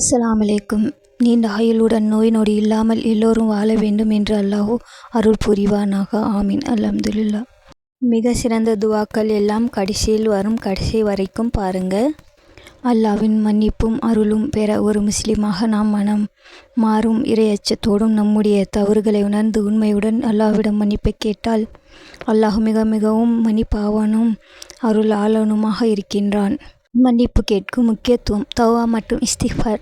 அஸ்லாம் அலைக்கும் நீண்ட ஆயுளுடன் நோய் நொடி இல்லாமல் எல்லோரும் வாழ வேண்டும் என்று அல்லாஹோ அருள் புரிவானாக. ஆமீன். அலமதுல்லா மிக சிறந்த துவாக்கள் எல்லாம் கடைசியில் வரும் கடைசி வரைக்கும் பாருங்கள் அல்லாவின் மன்னிப்பும் அருளும் பெற ஒரு முஸ்லீமாக நாம் மனம் மாறும். இரையச்சத்தோடும் நம்முடைய தவறுகளை உணர்ந்து உண்மையுடன் அல்லாஹ்விடம் மன்னிப்பை கேட்டால் அல்லாஹ் மிக மிகவும் மன்னிப்பாவனும் அருளாளனுமாக இருக்கின்றான். மன்னிப்பு கேட்கும் முக்கியத்துவம் தவா மற்றும் இஸ்திஃபார்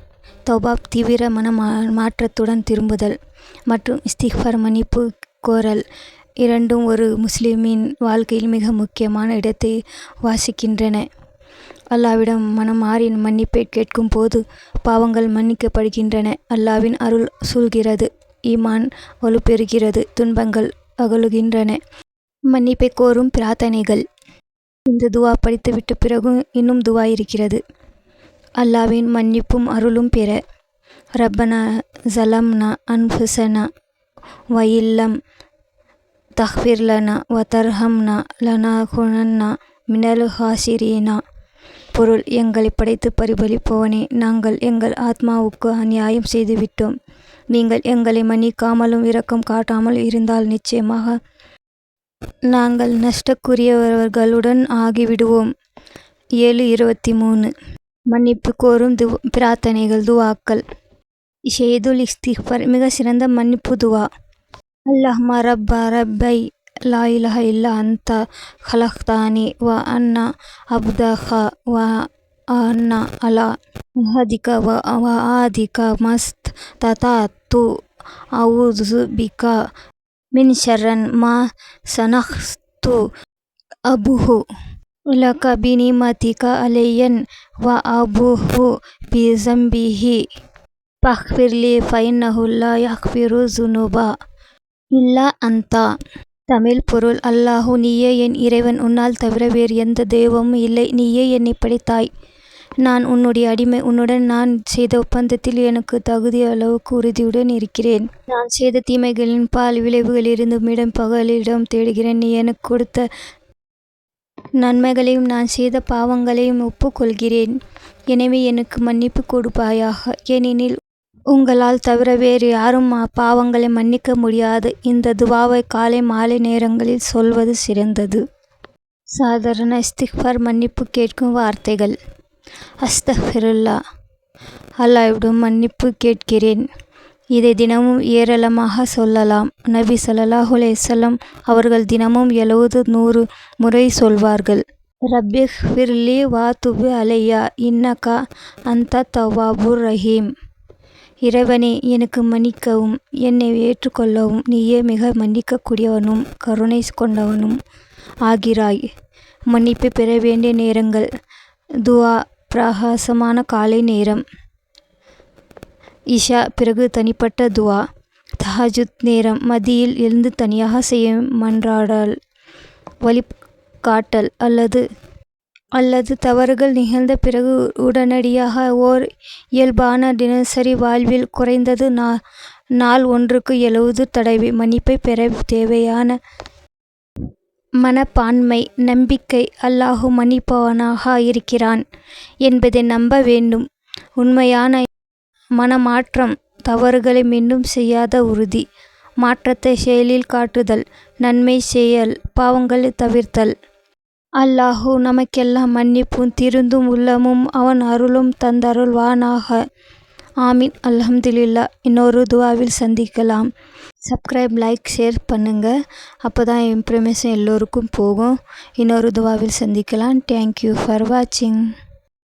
தொபாப் தீவிர மன மாற்றத்துடன் திரும்புதல் மற்றும் இஸ்திக்ஃபார் மன்னிப்பு கோரல். இரண்டும் ஒரு முஸ்லிமின் வாழ்க்கையில் மிக முக்கியமான இடத்தை வாசிக்கின்றன. அல்லாவிடம் மனம் மாறி மன்னிப்பை கேட்கும் போது பாவங்கள் மன்னிக்கப்படுகின்றன. அல்லாவின் அருள் சூழ்கிறது ஈமான் வலுப்பெறுகிறது துன்பங்கள் அகலுகின்றன. மன்னிப்பை கோரும் பிரார்த்தனைகள். இந்த துவா படித்துவிட்ட பிறகும் இன்னும் துவா இருக்கிறது. அல்லாவின் மன்னிப்பும் அருளும் பெற. ரப்பனா ஜலம்னா அன்புசனா வயில்லம் தஹ்ஃபிர்லனா வதர்ஹம்னா லனா குணன்னா மினல் ஹாசிரீனா பொருள் எங்களை படைத்து பரிபலிப்பவனே நாங்கள் எங்கள் ஆத்மாவுக்கு அநியாயம் செய்துவிட்டோம். நீங்கள் எங்களை மன்னிக்காமலும் இரக்கம் காட்டாமல் இருந்தால் நிச்சயமாக நாங்கள் நஷ்டக்குரியவர்களுடன் ஆகிவிடுவோம். ஏழு இருபத்தி மூணு. மன்னிப்பு கோரும் து பிரார்த்தனைகள் துவாக்கள். ஷெய்துல் இஸ்திஃபர் மிக சிறந்த மன்னிப்பு துவா. அல்லாஹ்மா ரப்பா ரப்பை லா இலஹ இல்லா அந்தா ஹலஹ்தானி வ அண்ணா அப்தஹா வ அண்ணா அலா ஹதிக வ வ ஆதிக மஸ்த் ததாத்து அவுது பிகா மின் ஷரன் மா சனஹ்து அபுஹு. لك பினிமதிக அலையன் وأبوه بذنبه. فاغفر لي فإنه لا يغفر الذنوب. இல்லா அந்தா தமிழ் பொருள் அல்லாஹு நீயே என் இறைவன். உன்னால் தவிர வேறு எந்த தெய்வமும் இல்லை. நீயே என்னை படைத்தாய். நான் உன்னுடைய அடிமை. உன்னுடன் நான் செய்த ஒப்பந்தத்தில் எனக்கு தகுதி அளவுக்கு உறுதியுடன் இருக்கிறேன். நான் செய்த தீமைகளின் பால் விளைவுகளிலிருந்து இடம் பகலிடம் தேடுகிறேன். நீ எனக்கு கொடுத்த நன்மைகளையும் நான் செய்த பாவங்களையும் ஒப்புக்கொள்கிறேன். எனவே எனக்கு மன்னிப்பு கொடுப்பாயாக. ஏனெனில் உங்களால் தவிர வேறு யாரும் பாவங்களை மன்னிக்க முடியாது. இந்த துவாவை காலை மாலை நேரங்களில் சொல்வது சிறந்தது. சாதாரண இஸ்திக்பார் மன்னிப்பு கேட்கும் வார்த்தைகள். அஸ்தஃபிருல்லா. அல்லாவிடம் மன்னிப்பு கேட்கிறேன். இதை தினமும் ஏராளமாக சொல்லலாம். நபி சல்லாஹூ அலையம் அவர்கள் தினமும் எழுபது நூறு முறை சொல்வார்கள். ரப்பிஹ் ஃபிர்லி வா துபு அலையா இன்னக்கா அந்த தவாபுர் ரஹீம். இறைவனே எனக்கு மன்னிக்கவும் என்னை ஏற்றுக்கொள்ளவும் நீயே மிக மன்னிக்கக்கூடியவனும் கருணை கொண்டவனும் ஆகிறாய். மன்னிப்பு பெற வேண்டிய நேரங்கள் துவா பிரகாசமான காலை நேரம். இஷா பிறகு தனிப்பட்ட துவா. தஹஜுத் நேரம் மதியில் எழுந்து தனியாக செய்ய மன்றாடல் வழிகாட்டல் அல்லது அல்லது தவறுகள் நிகழ்ந்த பிறகு உடனடியாக ஓர் இயல்பான தினசரி வாழ்வில் குறைந்தது நா நாள் ஒன்றுக்கு எழுவது தடவை மன்னிப்பை பெற தேவையான மனப்பான்மை நம்பிக்கை அல்லாஹு மன்னிப்பவனாக இருக்கிறான் என்பதை நம்ப வேண்டும். உண்மையான மனமாற்றம் தவறுகளை மீண்டும் செய்யாத உறுதி. மாற்றத்தை செயலில் காட்டுதல் நன்மை செயல் பாவங்களை தவிர்த்தல். அல்லாஹூ நமக்கெல்லாம் மன்னிப்பும் திருந்தும் உள்ளமும் அவன் அருளும் தந்தருள்வானாக. ஆமீன். அல்ஹம்துலில்லா. இன்னொரு துவாவில் சந்திக்கலாம். சப்ஸ்கிரைப் லைக் ஷேர் பண்ணுங்கள் அப்போ தான் இன்ஃபர்மேஷன் எல்லோருக்கும் போகும். இன்னொரு துவாவில் சந்திக்கலாம். தேங்க்யூ ஃபார் வாட்சிங்